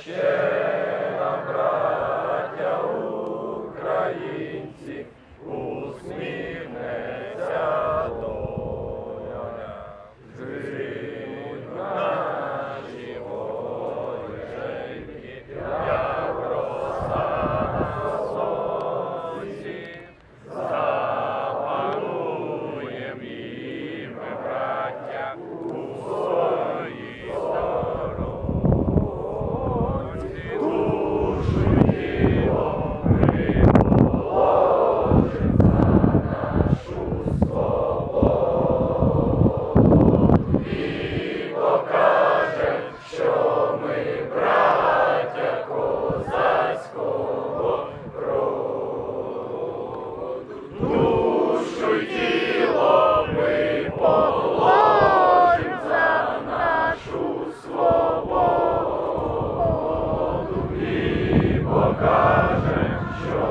Ще нам, браття українці! покажем, що